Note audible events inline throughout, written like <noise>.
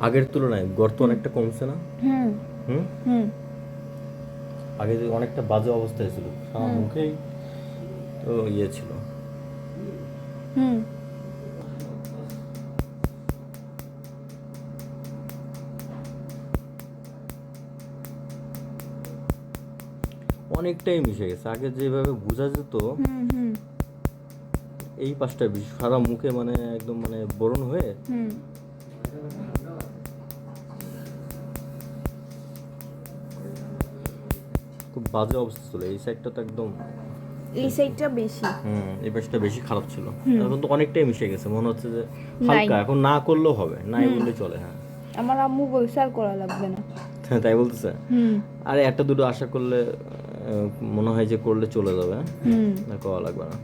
আগের তুলনায় গর্ত অনেকটা কমছে না? হুম। হুম? হুম। আগে যে অনেকটা বাজে অবস্থায় ছিল সারা মুখেই তো ইয়ে ছিল। হুম। অনেকটাই মিশে গেছে। আগে যেভাবে বোঝা যেত এই পাঁচটা বিষ- সারা মুখে মানে একদম মানে বরণ হয়ে খুব বাজে অবস্থা ছিল। এই সাইডটা তো একদম এই সাইডটা বেশি। হুম এই পাশটা বেশি খারাপ ছিল। এখন তো অনেকটাই মিশে গেছে। মনে হচ্ছে যে হালকা। এখন না করলেও হবে। নাই বললে চলে হ্যাঁ। আমার আম্মু বলছে আর করা লাগবে না। হ্যাঁ <laughs> তাই বলতেছে? হুম। আরে একটা দুটো আশা করলে মনে হয় যে করলে চলে যাবে। আর হুম। না করা লাগবে না।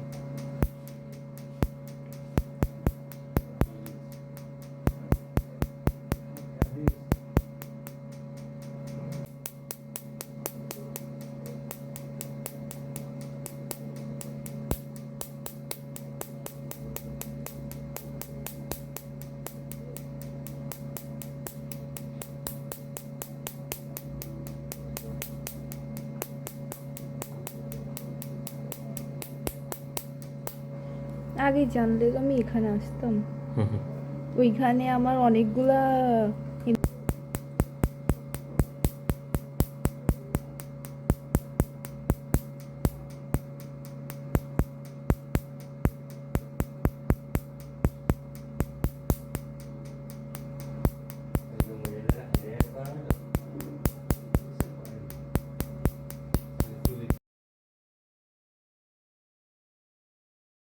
আগে জানলে তো আমি এখানে আসতাম। ওইখানে আমার অনেকগুলা